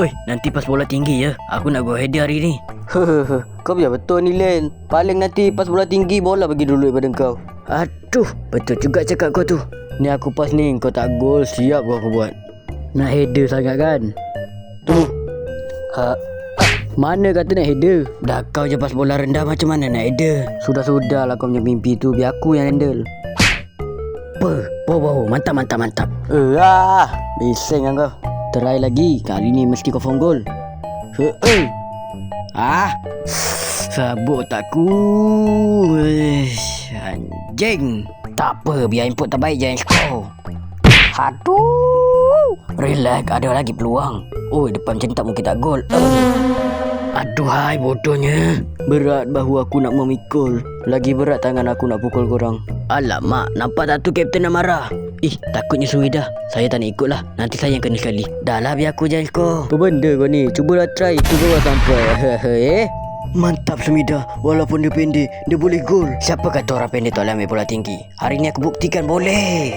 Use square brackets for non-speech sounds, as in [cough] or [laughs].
Oi, nanti pas bola tinggi ya. Aku nak go header hari ni. Hehehe, [laughs] kau biar betul ni Len. Paling nanti pas bola tinggi bola bagi dulu daripada kau. Aduh, betul juga cakap kau tu. Ni aku pas ni kau tak gol siap kau aku buat. Nak header sangat kan? Tu. Ha. Mana kata nak header? Dah kau je pas bola rendah macam mana nak header? Sudah-sudah lah kau punya mimpi tu biar aku yang handle. Apa? Wow, wow, mantap, mantap, mantap. Eh ah, bising kan kau. Try lagi. Kali ni mesti kau phone goal. He eh. Ah, sabuk otakku. Uish, Anjing. Tak apa, biar input terbaik je yang skor. Aduh. Relax, ada lagi peluang. Oh, depan macam tak mungkin tak gol. Uh. Aduhai, bodohnya. Berat bahu aku nak memikul. Lagi berat tangan aku nak pukul korang. Alamak, nampak tak tu Kapten dah marah? Ih, takutnya suwi dah. Saya tak nak ikut lah. Nanti saya yang kena sekali. Dah lah, biar aku yang skor. Apa benda kau ni? Cubalah try tu bawah sampai. [laughs] eh? Mantap Sumida Walaupun dia pendek Dia boleh gol Siapa kata orang pendek tak boleh ambil bola tinggi Hari ni aku buktikan boleh